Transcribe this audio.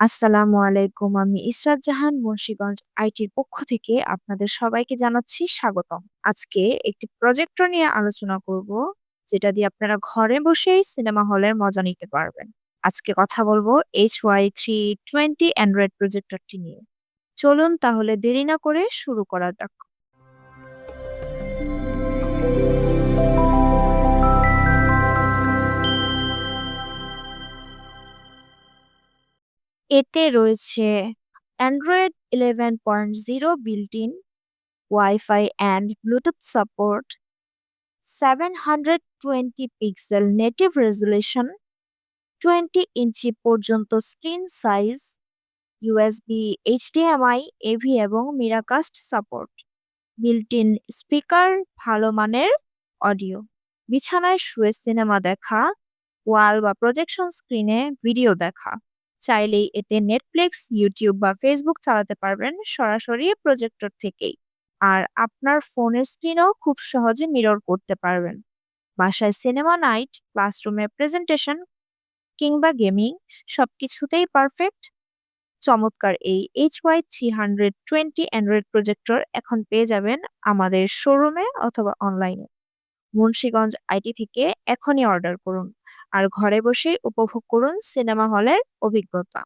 আসসালামু আলাইকুম। আমি ইসরাত জাহান মুন্সিগঞ্জ আইটির পক্ষ থেকে আপনাদের সবাইকে জানাচ্ছি স্বাগতম। আজকে একটি প্রজেক্টর নিয়ে আলোচনা করব, যেটা দিয়ে আপনারা ঘরে বসেই সিনেমা হলের মজা নিতে পারবেন। আজকে কথা বলব HY320 অ্যান্ড্রয়েড প্রজেক্টরটি নিয়ে। চলুন তাহলে দেরি না করে শুরু করা যাক। এতে রয়েছে Android 11.0 built-in, Wi-Fi and Bluetooth support, 720 pixel native resolution, 20 ইঞ্চি পর্যন্ত screen size, USB, HDMI, AV এবং মিরাকাস্ট সাপোর্ট, বিল্ট-ইন স্পিকার, ভালো মানের অডিও, বিছানায় শুয়ে সিনেমা দেখা, ওয়াল বা প্রজেকশন স্ক্রিনে ভিডিও দেখা। চাইলেই এতে নেটফ্লিক্স, ইউটিউব বা ফেসবুক চালাতে পারবেন সরাসরি প্রজেক্টর থেকেই। আর আপনার ফোনের স্ক্রিনও খুব সহজে মিরর করতে পারবেন। বাসায় সিনেমা নাইট, ক্লাসরুমে প্রেজেন্টেশন কিংবা গেমিং সবকিছুতেই পারফেক্ট। চমৎকার এই HY320 অ্যান্ড্রয়েড প্রজেক্টর এখন পেয়ে যাবেন আমাদের শোরুমে অথবা অনলাইনে। মুন্সীগঞ্জ আইটি থেকে এখনই অর্ডার করুন। আর ঘরে বসেই উপভোগ করুন সিনেমা হলের অভিজ্ঞতা।